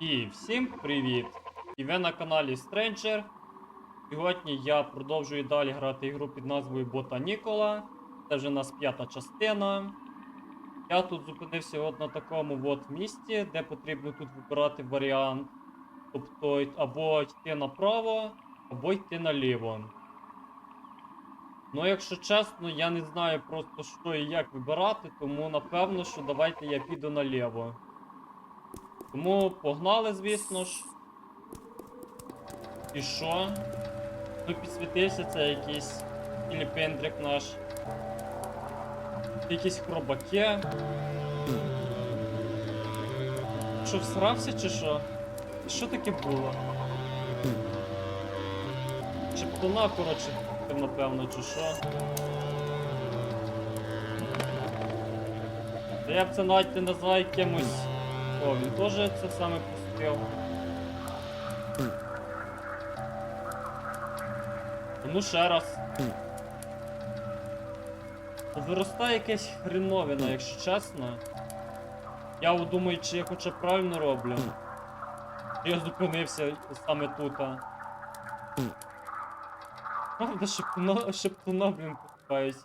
І всім привіт! І ви на каналі Stranger. Сьогодні я продовжую далі грати ігру під назвою Бота Нікола. Це вже у нас п'ята частина. Я тут зупинився от на такому от місці, де потрібно тут вибирати варіант. Тобто або йти направо, або йти наліво. Ну, якщо чесно, я не знаю просто що і як вибирати, тому напевно, що давайте я піду наліво. Тому погнали, звісно ж. І що? Ну, підсвітився це якийсь Філіпендрик наш. Якісь хробаки. Що, всрався чи що? Що таке було? Чептуна, коротше, напевно, чи що. Та я б це навіть не назвав якимось. О, він теж це саме пустив. Ну ще раз. Виростає якась хреновина, якщо чесно. Я думаю, чи я хоча правильно роблю. Я зупинився саме тут. Правда, шептуна, шептуна, блін, пускаюсь.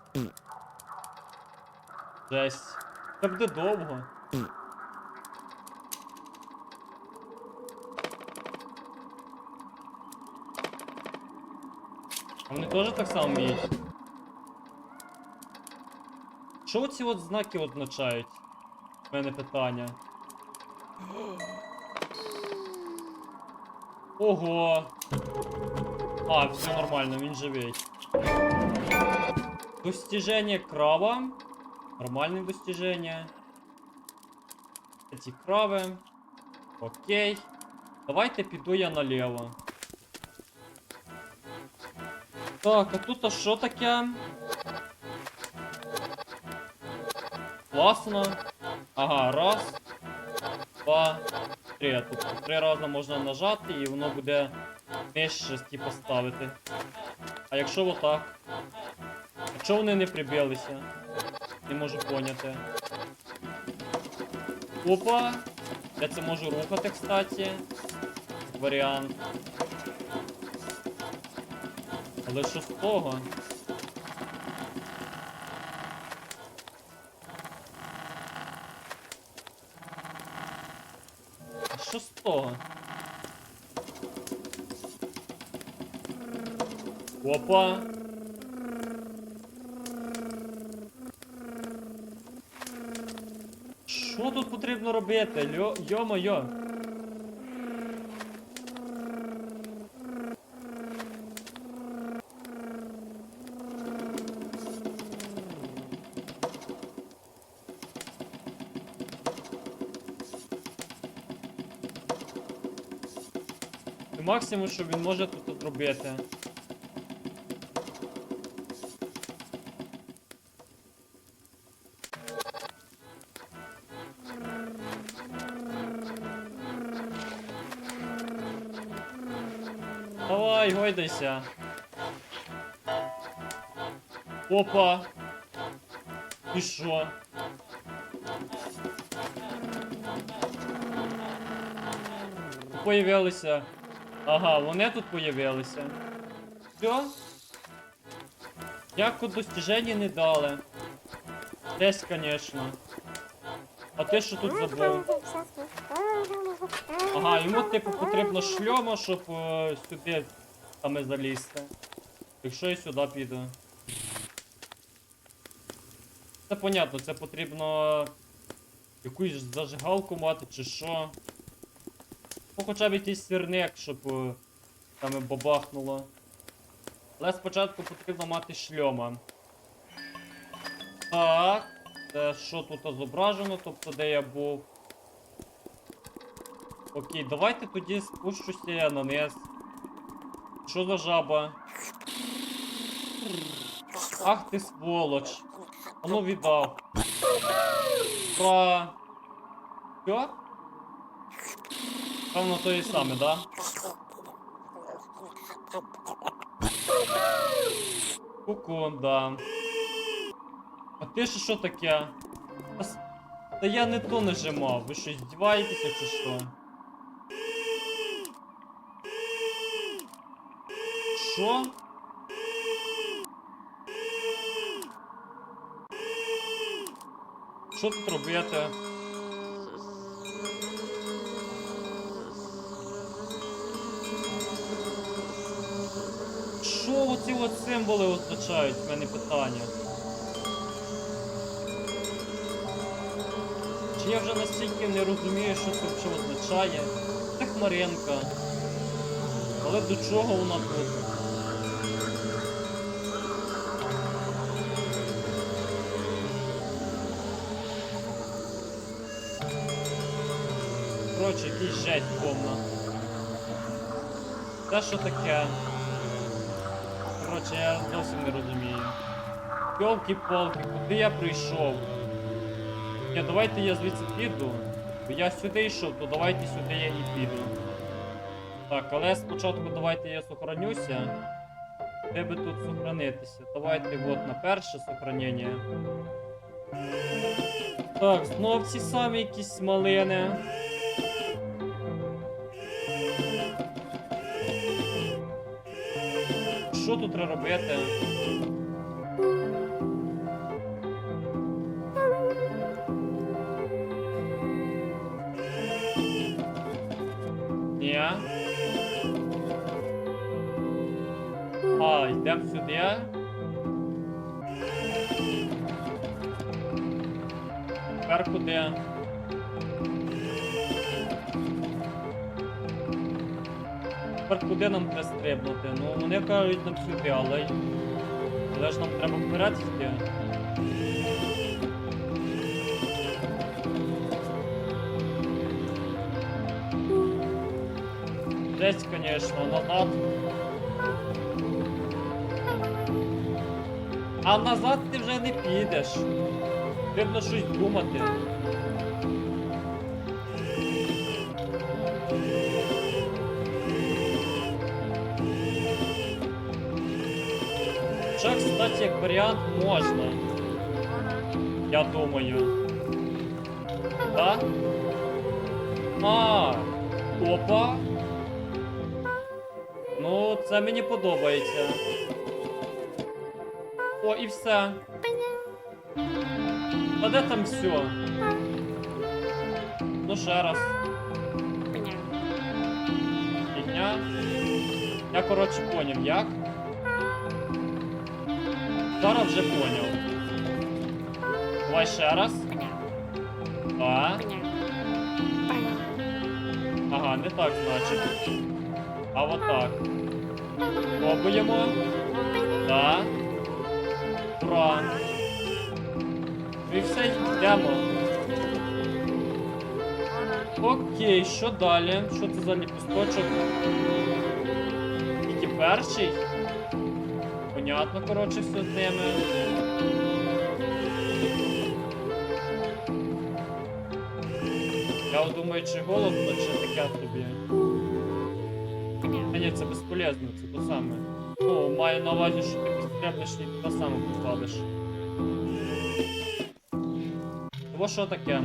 Жесть. Це буде довго. Вони теж так само вміють? Що оці от знаки означають? У мене питання. Ого! А, все нормально, він живий. Достижение крава. Нормальне достижение. Ці крави. Окей. Давайте піду я наліво. Так, а тут а що таке? Класно. Ага, раз, два, три. Тут три рази можна нажати і воно буде нижче типу ставити. А якщо отак? Якщо вони не прибилися? Не можу поняти. Опа! Я це можу рухати, кстати. Варіант. Але що з того? Що з того? Опа! Що тут потрібно робити? Йо-моє! Максимум, що він може тут зробити. Давай, гойдайся. Опа. І що? Появилися. Ага, вони тут появилися. Все? Як достіження не дали. Десь, конечно. А ти що тут забув? Ага, йому типу потрібно шльома, щоб е, сюди саме залізти. Якщо я сюди піду. Це понятно, це потрібно якусь зажигалку мати чи що. Ну хоча б якийсь сірник, щоб е, саме бабахнуло. Але спочатку потрібно мати шльома. Так. Це що тут зображено, тобто де я був. Окей, давайте тоді спущуся я на низ. Що за жаба? Ах ти сволоч. Ну віддав. Про... Певно, то і саме, да? Кукун, да. А ти що що таке? Та, та я не то нажимав. Ви що, здіваєтеся чи що? Що? Що тут робити? От символи означають? В мене питання. Чи я вже настільки не розумію, що це взагалі означає? Це хмаринка. Але до чого вона тут? Коротше, якийсь жесть повна. Це що таке? Коротше, я зовсім не розумію. Йолки-палки, куди я прийшов? Ні, давайте я звідси піду. Бо я сюди йшов, то давайте сюди я і піду. Так, але спочатку давайте я сохранюся. Де би тут сохранитися? Давайте от на перше сохранення. Так, знов ці самі якісь малини. Що тут робити? Куди нам треба стрибнути? Ну, вони кажуть нам сюди, але... Але ж нам треба вперед йти. Десь, конечно, назад. А назад ти вже не підеш. Потрібно щось думати. Кстати, як варіант можна. Я думаю. Да? А, опа. Ну, це мені подобається. О, і все. А де там все? Ну ще раз. Фігня. Я коротше поняв, як. Зараз вже поняв. Давай ще раз. А. Ага, не так, значить. А от так. Пробуємо. Да. Ура. І все, йдемо. Окей, що далі? Що це за ліпісточок? Тільки перший? Понятно, коротше, все з ними. Я думаю, чи голодно, чи таке тобі. А ні, це безполезно, це то саме. Ну, маю на увазі, що ти підстрибнеш і те саме поставиш. Того що таке?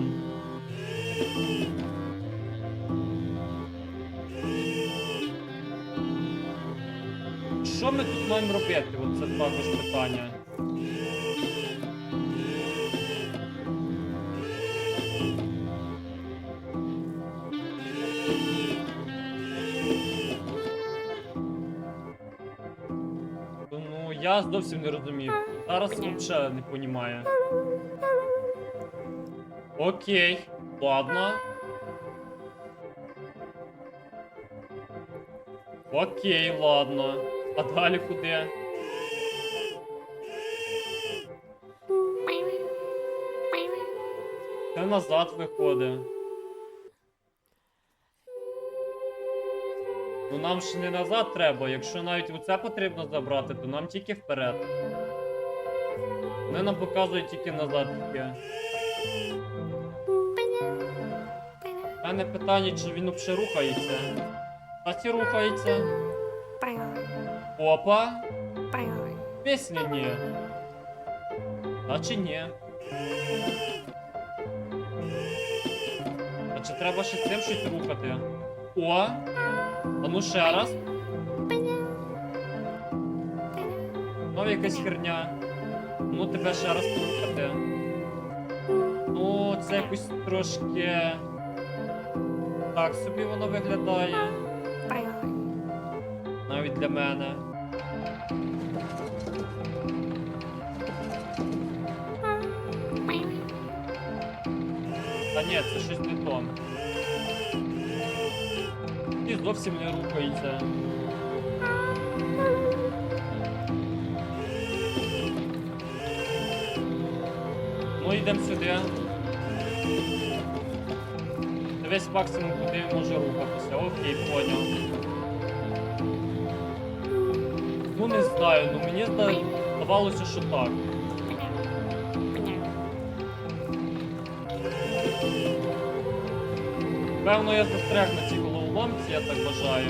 Що ми тут маємо робити? Це також питання. Ну, я зовсім не розумію. Зараз взагалі не розумію. Окей, ладно. Окей, ладно. А далі куди? Назад виходить. Ну нам ж не назад треба. Якщо навіть оце потрібно забрати, то нам тільки вперед. Вони нам показують тільки назад йти. У мене питання, чи він взагалі рухається. Кстати, рухається. Опа. Пісня ні. А чи ні? Чи треба ще цим щось рухати? О! А ну ще раз. Знову якась херня. Ну тебе ще раз слухати. Ну, це якось трошки. Так собі воно виглядає. Навіть для мене. Ні, це щось не то. І зовсім не рухається. Ну йдемо сюди. Дивись максимум, куди може рухатися. Окей, поняв. Ну не знаю, ну мені здавалося, що так. Певно, я застряг на цій головоломці, я так вважаю.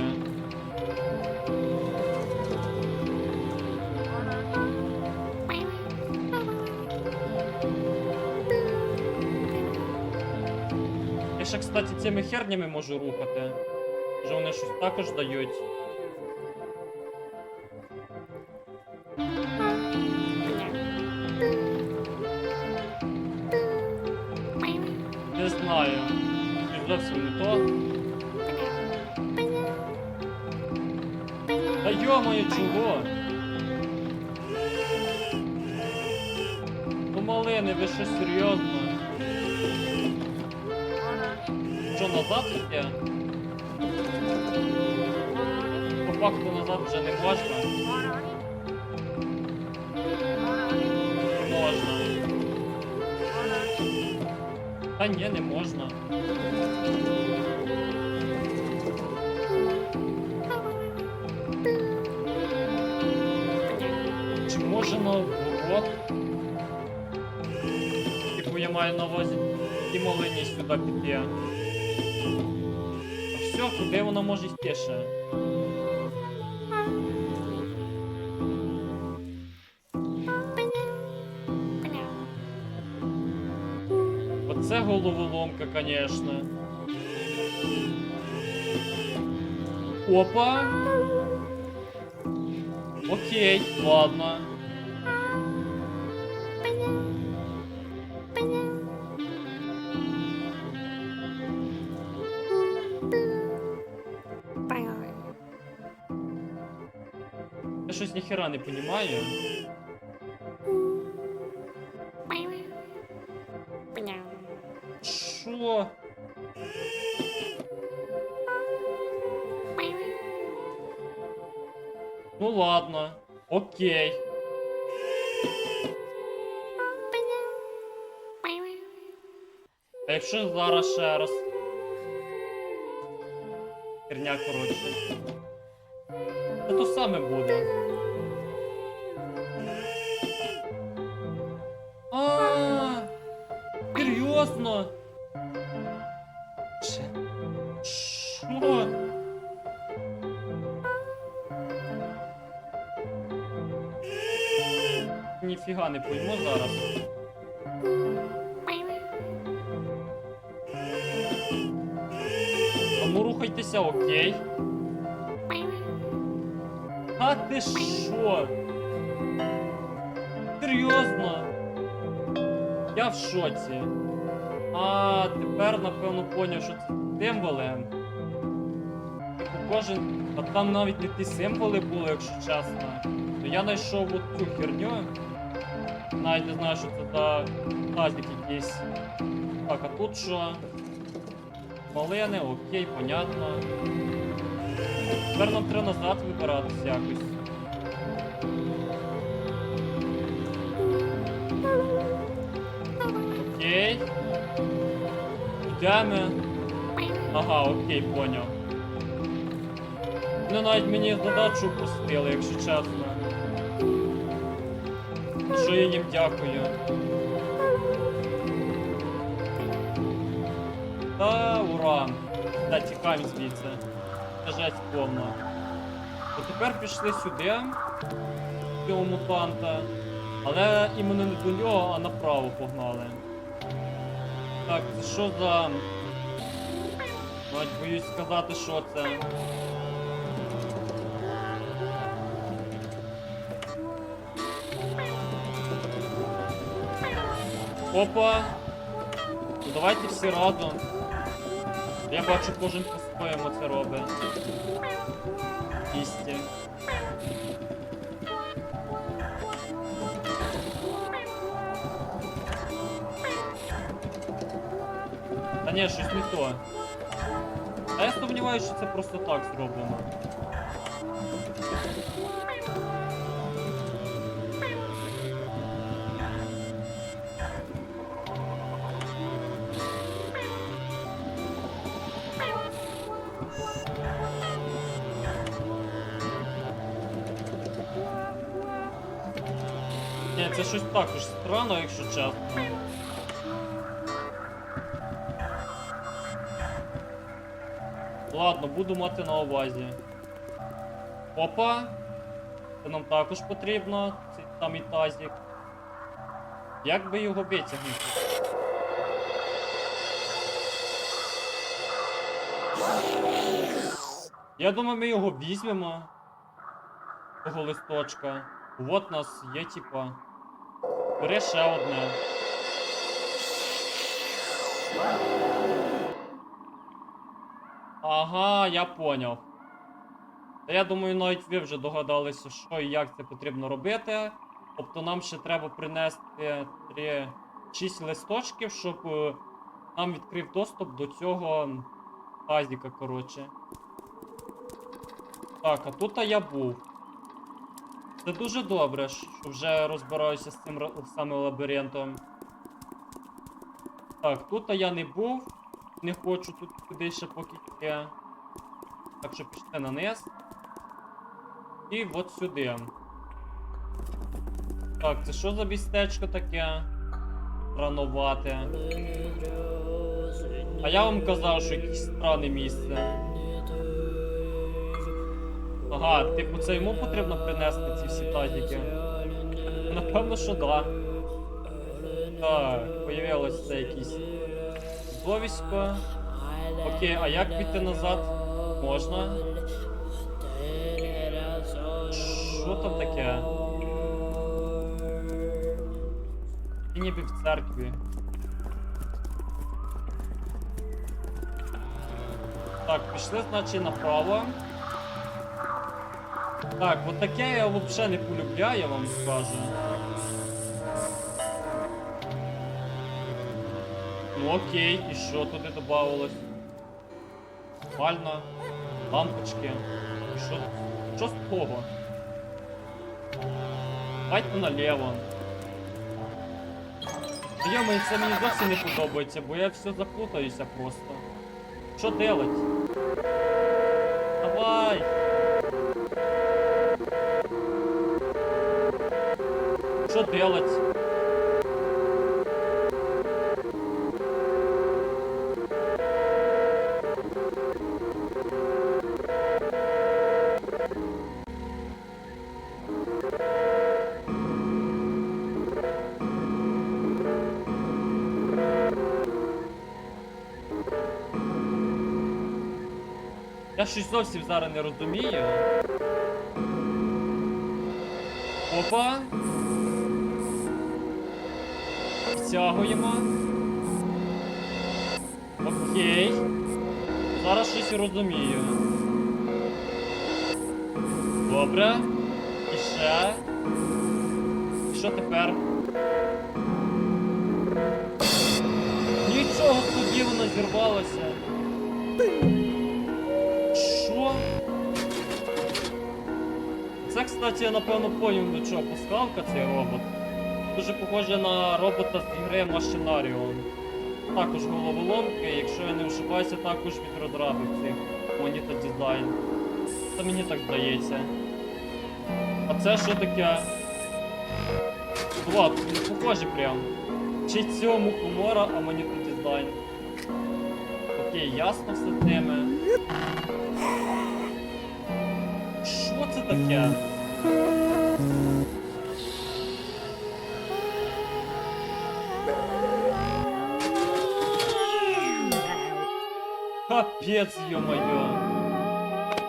Я ще, кстати, цими хернями можу рухати. Вже вони щось також дають. Чого? Ну малини, ви що серйозно? Що назад таке? По факту назад вже не можна. Можна. Та ні, не можна. Наоборот? Типу я маю на увазі і малині сюди піти. А все, куди воно може йти ще? Оце головоломка, конечно. Опа! Окей, ладно. Ніхера не понімаю. Що? Ну ладно. Окей. А якщо зараз ще раз. Херня коротше. Це то саме буде. Що? Ніфіга не пойму зараз. Тому рухайтеся, окей. А ти що? Серйозно? Я в шоці. А тепер напевно поняв, що це символи. Кожен. А там навіть не ті символи були, якщо чесно. То я знайшов от цю херню. Навіть не знаю, що це за тазик якийсь. Так, а тут що? Малини, окей, понятно. Тепер нам треба назад вибиратися якось. Окей. Йдемо. Ага, окей, поняв. Вони навіть мені задачу пустили, якщо чесно. Що я їм дякую. Та ура! Та тікаємо звідси. Це жесть повна. То тепер пішли сюди, цього мутанта. Але іменно не до нього, а направо погнали. Так, це що за. Навіть боюсь сказати, що це. Опа. Ну давайте всі разом. Я бачу, кожен по-своєму це робить. Місті. Та ні, щось не то. А я сумніваюся, що це просто так зроблено. Також странно, якщо чесно. Ладно, буду мати на увазі. Опа! Це нам також потрібно, цей самий тазік. Як би його витягнути? Я думаю, ми його візьмемо. Того листочка. Вот нас є, типа. Бери ще одне. Ага, я поняв. Та я думаю, навіть ви вже догадалися, що і як це потрібно робити. Тобто нам ще треба принести 3 6 листочків, щоб е, нам відкрив доступ до цього тазіка, коротше. Так, а тут я був. Це дуже добре, що вже розбираюся з цим самим лабіринтом. Так, тут я не був. Не хочу тут куди ще поки йти. Так що пішли на низ. І от сюди. Так, це що за містечко таке? Рановате. А я вам казав, що якесь странне місце. Ага, типу це йому потрібно принести ці всі тазики? Напевно, що да. Так, появилось це якісь зловісько. Окей, а як піти назад? Можна. Що там таке? І ніби в церкві. Так, пішли, значить, направо. Так, от таке я взагалі не полюбляю, я вам скажу. Ну окей, і що туди додавалось? Нормально. Лампочки. І що? Що з того? Давайте наліво. Йома, це мені зовсім не подобається, бо я все заплутаюся просто. Що делать? Давай! Что делать? Я щось зовсім зараз не розумію. Опа. Втягуємо. Окей. Зараз щось розумію. Добре. І ще. І що тепер? Нічого тоді воно зірвалося. Що? Це, кстати, я напевно поняв, до чого поставка цей робот. Дуже похоже на робота з ігри Machinarium. Також головоломки, якщо я не ошибаюся, також від розрабів цих Monita Design. Це мені так здається. А це що таке? Влад, не похоже прям. Чи цьому Комора, а Monita Design. Окей, ясно все ними. Що це таке? Капець, ё-моё.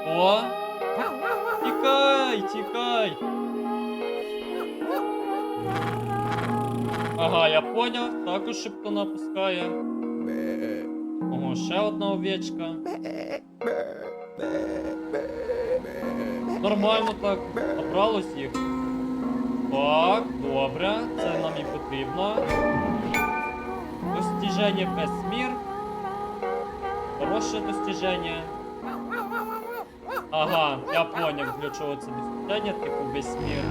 О! Тікай, тікай! Ага, я поняв. Також шептуна пускає. Ого, ще одна овечка. Нормально так. Набралось їх. Так, добре. Це нам і потрібно. Достіження весь мір. Хороше достіження. Ага, я поняв, для чого це достіження, типу весь мір.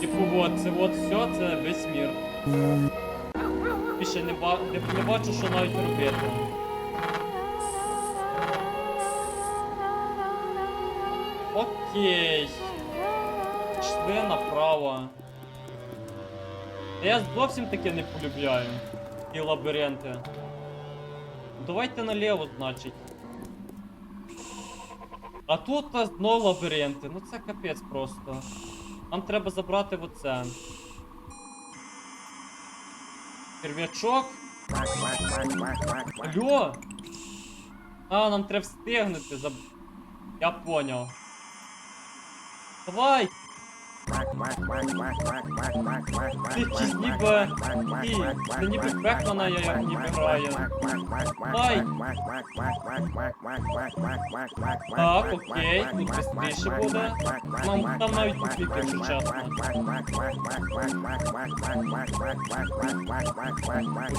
Типу, от, це от все, це весь мір. Більше не, ба не, не бачу, що навіть робити. Окей. Йшли направо. Я зовсім таке не полюбляю. Ті лабіринти. Давайте наліво, значить. А тут знову лабіринти. Ну це капець просто. Нам треба забрати оце. Черв'ячок. Алло! А, нам треба встигнути. Заб... Я понял. Давай! Ти чи ніби... Ні, це ніби Бекмана я як ніби граю. Давай! Так, окей, тут швидше буде. Нам там навіть тупік, якщо чесно.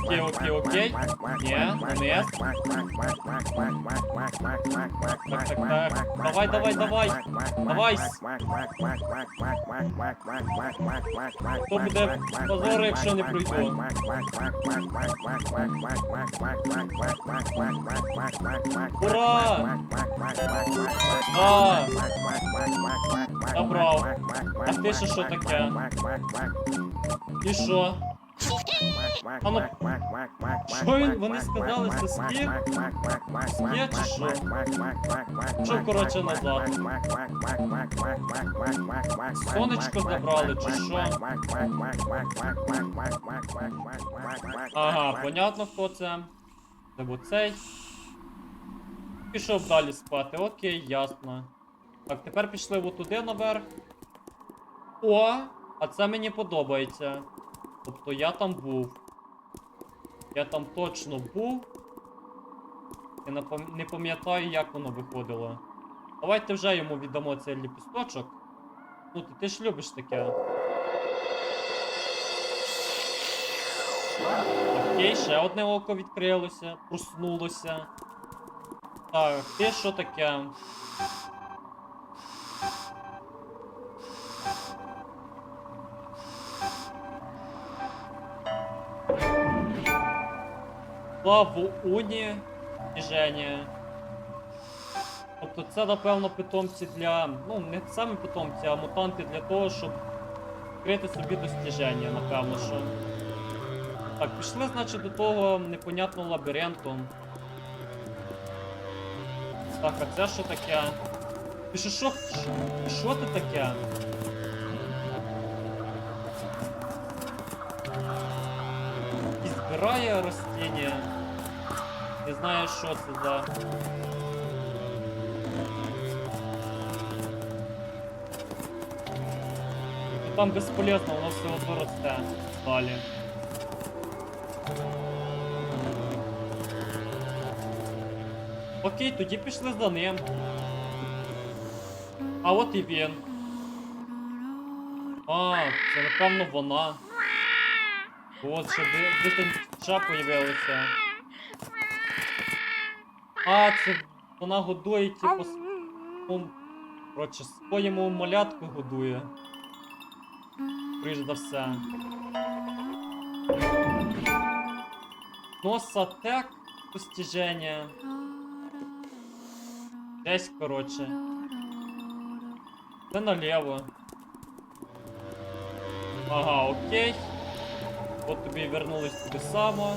Окей, окей, окей. Ні, вниз. Так, так, так. Давай, давай, давай. Давай. Хто буде позор, якщо не пройду? Ура! А, ти що таке? І що? А ну, що він, вони сказали, це скіт? Скіт чи що? Що, коротше, назад? Сонечко забрали, чи що? Ага, понятно, хто це. Це був цей. Пішов далі спати, окей, ясно. Так, тепер пішли от туди наверх. О! А це мені подобається. Тобто я там був. Я там точно був. Не не пам'ятаю, як воно виходило. Давайте вже йому віддамо цей ліпісточок. Ну, ти, ти ж любиш таке. Окей, ще одне око відкрилося, проснулося. Так, ти що таке? Славу Уні Женя. Тобто це, напевно, питомці для. Ну, не саме питомці, а мутанти для того, щоб відкрити собі достіження, напевно, що. Так, пішли, значить, до того непонятного лабіринту. Так, а це що таке? Ти що, що, що ти таке? І збирає. Не знаю, що це за. Там безполезно, воно все одно росте далі. Окей, тоді пішли за ним. А от і він. А, це напевно вона. От ще дитинча появилася. А, це вона годує, типу, коротше, своєму малятку годує. Приж за все. Носатек постіження. Десь, коротше. Це наліво. Ага, окей. От тобі вернулись туди само.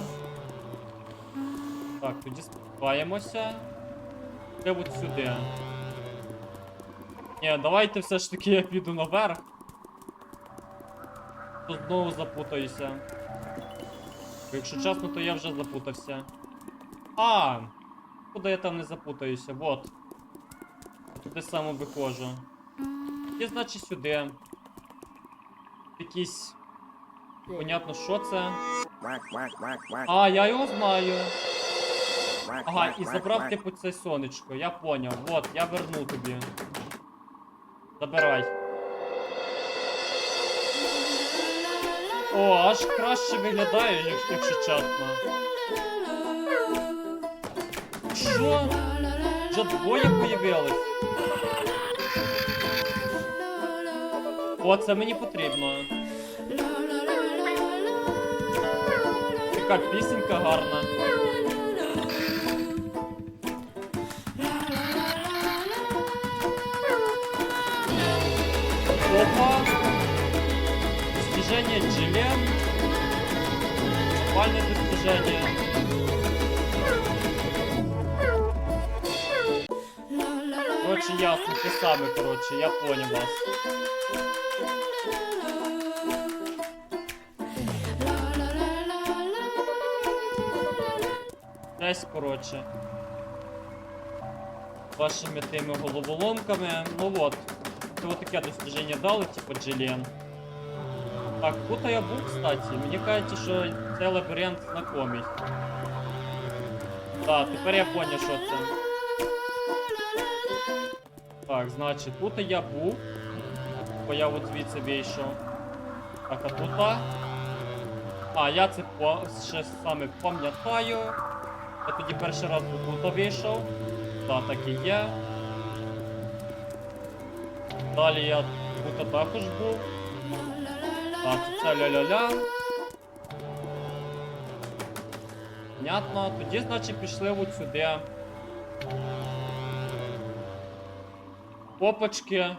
Так, тоді спускаємося. Де от сюди. Ні, давайте все ж таки я піду наверх. То знову запутаюся. Якщо чесно, то я вже запутався. А! Куди я там не запутаюся? Вот. Туди саме виходжу. І значить сюди. якийсь. Понятно, що це. А, я його знаю. Ага, і забрав типу це сонечко, я поняв. Вот, я верну тобі. Забирай. О, аж краще виглядає, якщо, якщо чесно. Що? Вже двоє появилось. О, це мені потрібно. Яка пісенька гарна. Опа! Достижение Джилем. Глобальное достижение. Короче, ясно, те саме, короче, я понял вас. Жесть, короче. Вашими тими головоломками. Ну вот. Це от таке достиження дали, типу Джилен. Так, тут я був, кстати. Мені кажуть, що цей лабіринт знакомий. Так, тепер я поняв, що це. Так, значить, тут я був. Бо я от звідси вийшов. Так, а тут. А, я це по... ще саме пам'ятаю. Я тоді перший раз тут вийшов. Так, так і є. Далі я тут також був. Так, це ля-ля-ля. Понятно. Тоді, значить, пішли от сюди. Опачки.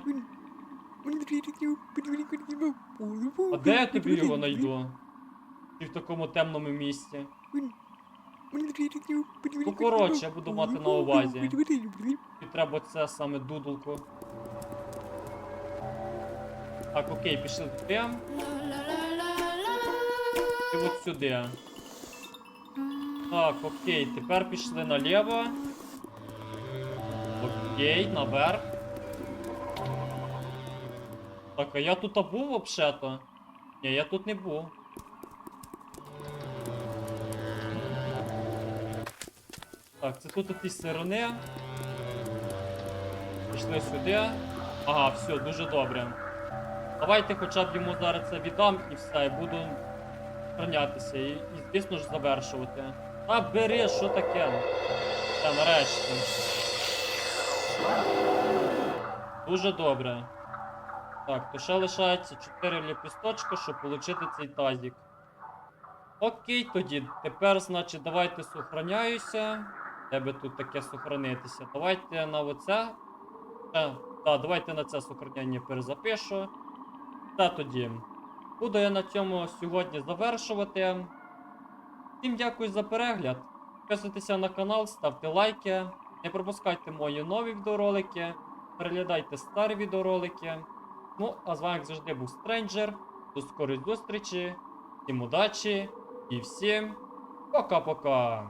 А де я тобі його знайду? Ти в такому темному місці. Ну, коротше, я буду мати на увазі. І треба це саме дудулку. Так, окей, пішли туди. І от сюди. Так, окей, тепер пішли наліво. Окей, наверх. Так, а я тут був вообще-то? Ні, я тут не був. Так, це тут ті сторони. Пішли сюди. Ага, все, дуже добре. Давайте хоча б йому зараз це віддам і все, і буду хранятися. І, і звісно ж завершувати. Та бери, що таке? Та нарешті. Дуже добре. Так, то ще лишається 4 ліпісточка, щоб отримати цей тазик. Окей, тоді. Тепер, значить, давайте сохраняюся. Тебе тут таке сохранитися. Давайте на оце. Е, та, давайте на це сохраняння перезапишу. Та тоді. Буду я на цьому сьогодні завершувати. Всім дякую за перегляд. Підписуйтеся на канал, ставте лайки. Не пропускайте мої нові відеоролики. Переглядайте старі відеоролики. Ну, а з вами, як завжди, був Стренджер. До скорої зустрічі. Всім удачі і всім пока-пока.